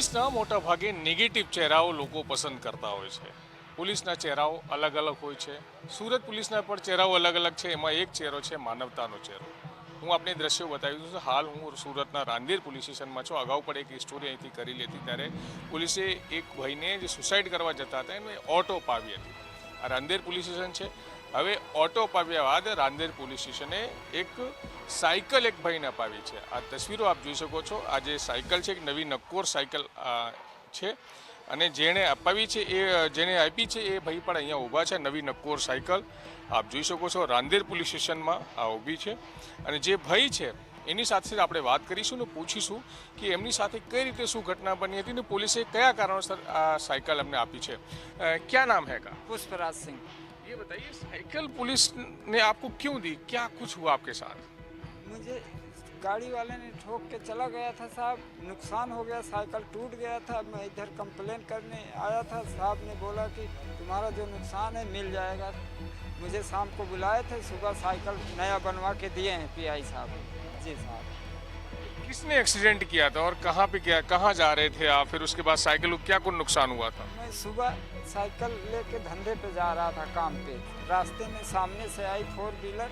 પોલીસના મોટા ભાગે નેગેટિવ ચહેરાઓ લોકો પસંદ કરતા હોય છે. પોલીસના ચહેરાઓ અલગ અલગ હોય છે. સુરત પોલીસના પણ ચહેરાઓ અલગ અલગ છે. એમાં એક ચહેરો છે, માનવતાનો ચહેરો. હું આપને દ્રશ્યો બતાવી દઉં હાલ હું સુરતના રાંદેર પોલીસ સ્ટેશનમાં છું. અગાઉ પણ એક સ્ટોરી અહીંથી કરી લેતી ત્યારે પોલીસે એક ભાઈને જે સુસાઇડ કરવા જતા હતા, એને ઓટો પાવી હતી. આ રાંદેર પોલીસ સ્ટેશન છે. હવે ઓટો અપાવ્યા બાદ રાંદેર પોલીસ સ્ટેશને એક સાયકલ એક ભાઈને અપાવી છે. આ તસવીરો આપ જોઈ શકો છો. આ જે સાયકલ છે, એક નવી નક્કોર સાયકલ છે. અને જેણે અપાવી છે એ, જેણે આપી છે એ ભાઈ પણ અહીંયા ઊભા છે. નવી નક્કોર સાયકલ. આપ જોઈ શકો છો, રાંદેર પોલીસ સ્ટેશનમાં આ ઊભી છે. અને જે ભાઈ છે, એની સાથે આપણે વાત કરીશું ને પૂછીશું કે એમની સાથે કઈ રીતે શું ઘટના બની હતી ને પોલીસે કયા કારણોસર આ સાયકલ અમને આપી છે. ક્યાં નામ હે કા? પુષ્પરાજ સિંહ. ये बताइए, साइकिल पुलिस ने आपको क्यों दी? क्या कुछ हुआ आपके साथ? मुझे गाड़ी वाले ने ठोक के चला गया था साहब। नुकसान हो गया, साइकिल टूट गया था। मैं इधर कंप्लेन करने आया था। साहब ने बोला कि तुम्हारा जो नुकसान है, मिल जाएगा। मुझे शाम को बुलाए थे, सुबह साइकिल नया बनवा के दिए हैं पीआई साहब। जी साहब। किसने एक्सीडेंट किया था और कहाँ पे किया कहाँ जा रहे थे आप? फिर उसके बाद साइकिल को क्या कुछ नुकसान हुआ था? मैं सुबह साइकिल लेके धंधे पे जा रहा था काम पे। रास्ते में सामने से आई फोर व्हीलर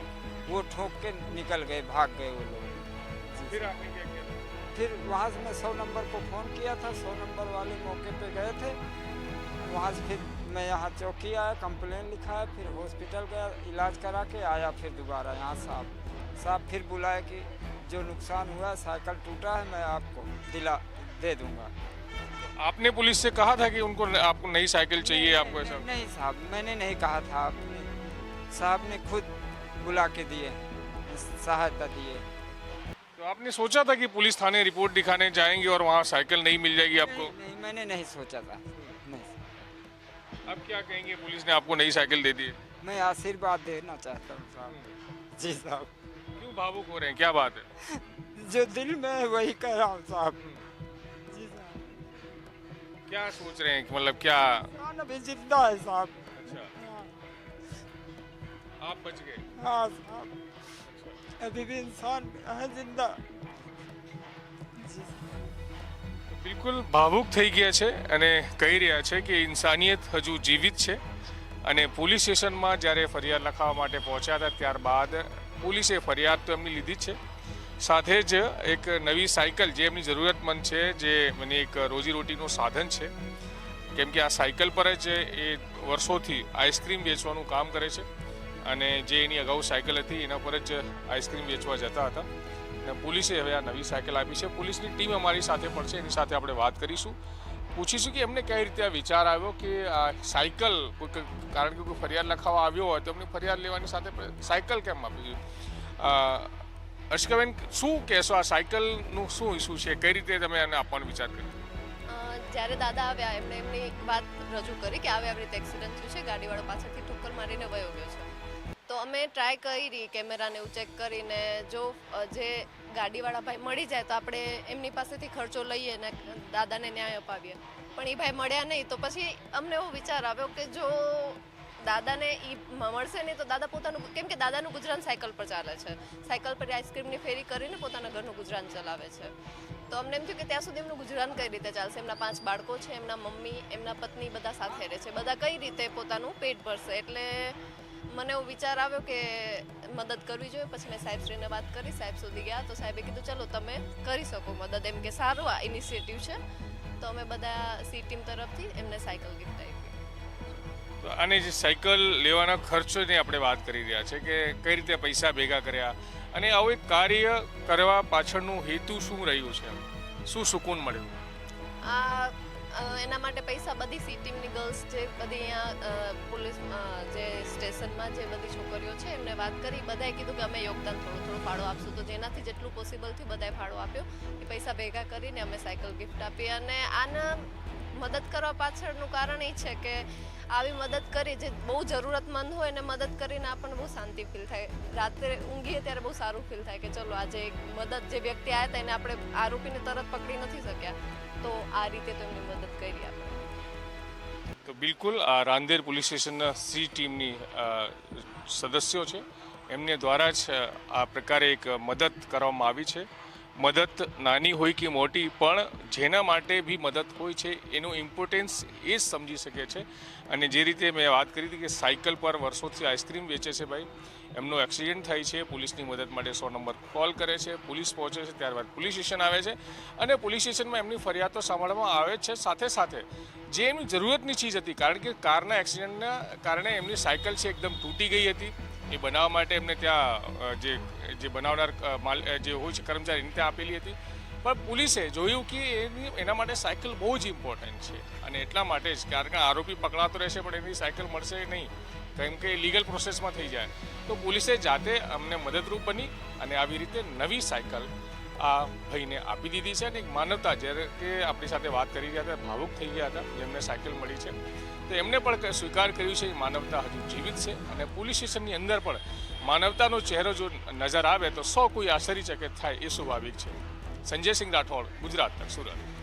वो ठोक के निकल गए भाग गए वो लोग। फिर आपने क्या किया? फिर वहाँ से मैं सौ नंबर को फ़ोन किया था सौ नंबर वाले मौके पे गए थे। वहाँ से फिर मैं यहाँ चौकी आया कंप्लेन लिखा है फिर हॉस्पिटल गया इलाज करा के आया फिर दोबारा यहाँ साहब। साहब फिर बुलाया कि जो नुकसान हुआ साइकिल टूटा है मैं आपको दिला दे दूँगा। आपने पुलिस से कहा था कि उनको आपको नई साइकिल चाहिए आपको ऐसा? नहीं, साहब मैंने नहीं कहा था आपने साहब ने खुद बुला के दिए सहायता दिए। तो आपने सोचा था कि पुलिस थाने रिपोर्ट दिखाने जाएँगे और वहाँ साइकिल नहीं मिल जाएगी आपको? नहीं, नहीं मैंने नहीं सोचा था नहीं। अब क्या कहेंगे पुलिस ने आपको नई साइकिल दे दी? मैं आशीर्वाद देना चाहता हूँ साहब। जी साहब। भावुक हो रहे हैं क्या बात है जो दिल में है वही कह रहा हूँ साहब जी साहब क्या सोच रहे हैं कि मतलब क्या इंसान अभी जिंदा है साहब अच्छा आप बच गए हाँ साहब अभी भी इंसान है जिंदा जी બિલકુલ ભાવુક થઈ ગયા છે અને કહી રહ્યા છે કે ઇન્સાનિયત હજુ જીવિત છે અને પોલીસ સ્ટેશનમાં જ્યારે ફરિયાદ લખાવવા માટે પહોંચ્યા હતા ત્યારબાદ પોલીસે ફરિયાદ તો એમની લીધી છે. સાથે જ એક નવી સાયકલ જે એમની જરૂરિયાતમંદ છે, જે મને એક રોજીરોટીનું સાધન છે. કેમ કે આ સાયકલ પર જ એ વર્ષોથી આઈસ્ક્રીમ વેચવાનું કામ કરે છે અને જે એની અગાઉ સાયકલ હતી એના પર જ આઈસ્ક્રીમ વેચવા જતા હતા. અને પોલીસે હવે આ નવી સાયકલ આપી છે. પોલીસની ટીમ અમારી સાથે પણ છે. એની સાથે આપણે વાત કરીશું. પૂછીશું કે એમને કઈ રીતે આ વિચાર આવ્યો કે સાયકલ કારણ કે કોઈ ફરિયાદ લખાવવા આવ્યો હોય તો એમની ફરિયાદ લેવાની સાથે સાયકલ કેમ આપી અર્શિકાબેન શું કહેશો આ સાયકલનું શું ઇસ્યુ છે? કઈ રીતે તમે એને આપવાનો વિચાર કર્યો? જ્યારે દાદા આવ્યા, એમણે એમની વાત રજૂ કરી કે આવે આવી રીતે એક્સિડન્ટ થયું છે, ગાડીવાળો પાછળથી ઠોકર મારીને વયો ગયો છે. તો અમે ટ્રાય કરી, કેમેરાને એવું ચેક કરીને, જો જે ગાડીવાળા ભાઈ મળી જાય તો આપણે એમની પાસેથી ખર્ચો લઈએ ને દાદાને ન્યાય અપાવીએ. પણ એ ભાઈ મળ્યા નહીં તો પછી અમને એવો વિચાર આવ્યો કે જો દાદાને એ મળશે નહીં તો દાદા પોતાનું કેમ કે દાદાનું ગુજરાન સાયકલ પર ચાલે છે. સાયકલ પર આઈસ્ક્રીમની ફેરી કરીને પોતાના ઘરનું ગુજરાન ચલાવે છે. તો અમને એમ થયું કે ત્યાં સુધી એમનું ગુજરાન કઈ રીતે ચાલશે? એમના પાંચ બાળકો છે, એમના મમ્મી, એમના પત્ની બધા સાથે રહે છે. બધા કઈ રીતે પોતાનું પેટ ભરશે? એટલે મને એવો વિચાર આવ્યો કે મદદ કરવી જોઈએ. પછી મેં સાહેબશ્રીને વાત કરી. સાહેબ સુધી ગયા તો સાહેબે કીધું ચલો તમે કરી શકો મદદ. એમ કે સારું આ ઇનિશિયેટિવ છે. તો અમે બધા સી ટીમ તરફથી એમને સાયકલ ગિફ્ટ આપી. તો આને જે સાયકલ લેવાના ખર્ચોની આપણે વાત કરી રહ્યા છે કે કઈ રીતે પૈસા ભેગા કર્યા અને આવું એક કાર્ય કરવા પાછળનું હેતુ શું રહ્યું છે? શું સુકૂન મળ્યું? આ એના માટે પૈસા બધી સી ગર્લ્સ જે બધી અહીંયા પોલીસ જે સ્ટેશનમાં જે બધી છોકરીઓ છે, એમને વાત કરી, બધાએ કીધું કે અમે યોગદાન થોડું થોડું ફાળો આપશું. તો જેનાથી જેટલું પોસિબલ થયું, બધાએ ફાળો આપ્યો. એ પૈસા ભેગા કરીને અમે સાયકલ ગિફ્ટ આપી. અને આના મદદ કરવા પાછળનું કારણ એ છે કે આવી મદદ કરી જે બહુ જરૂરતમંદ હોય એને મદદ કરીને આપણને બહુ શાંતિ ફીલ થાય. રાત્રે ઊંઘીએ ત્યારે બહુ સારું ફીલ થાય કે ચલો આજે એક મદદ જે વ્યક્તિ આવ્યા હતા એને આપણે આરોપીને તરત પકડી નથી શક્યા. તો આ રીતે તો એમની મદદ કરી આપણે. તો બિલકુલ, આ રાંદેર પોલીસ સ્ટેશનના સી ટીમની સદસ્યો છે. એમને દ્વારા જ આ પ્રકારે એક મદદ કરવામાં આવી છે. મદદ નાની હોય કે મોટી, પણ જેના માટે બી મદદ હોય છે, એનું ઇમ્પોર્ટન્સ એ જ સમજી શકે છે. અને જે રીતે મેં વાત કરી હતી કે સાયકલ પર વર્ષોથી આઈસ્ક્રીમ વેચે છે ભાઈ, એમનો એક્સિડન્ટ થાય છે, પોલીસની મદદ માટે સો નંબર કોલ કરે છે, પોલીસ પહોંચે છે, ત્યારબાદ પોલીસ સ્ટેશન આવે છે. અને પોલીસ સ્ટેશનમાં એમની ફરિયાદો સાંભળવામાં આવે છે. સાથે સાથે જે એમની જરૂરતની ચીજ હતી, કારણ કે કારના એક્સિડન્ટના કારણે એમની સાયકલ છે, એકદમ તૂટી ગઈ હતી. એ બનાવવા માટે એમને ત્યાં જે જે બનાવનાર માલ જે હોય છે, કર્મચારી એને ત્યાં આપેલી હતી. પણ પોલીસે જોયું કે એની, એના માટે સાયકલ બહુ જ ઇમ્પોર્ટન્ટ છે. અને એટલા માટે જ કારણ કે આરોપી પકડાતો રહેશે, પણ એની સાયકલ મળશે નહીં. કેમ કે લીગલ પ્રોસેસમાં થઈ જાય. તો પોલીસે જાતે અમને મદદરૂપ બની અને આવી રીતે નવી સાયકલ આ ભાઈને આપી દીધી છે અને એક માનવતા જ્યારે કે આપણી સાથે વાત કરી રહ્યા હતા, ભાવુક થઈ ગયા હતા, જેમને સાયકલ મળી છે. તો એમને પણ સ્વીકાર કર્યું છે, એ માનવતા હજુ જીવિત છે અને પોલીસ સ્ટેશનની અંદર પણ માનવતાનો ચહેરો જો નજર આવે તો સો કોઈ આશ્ચર્યચકિત થાય એ સ્વાભાવિક છે. સંજય સિંહ રાઠોડ, ગુજરાત, સુરત.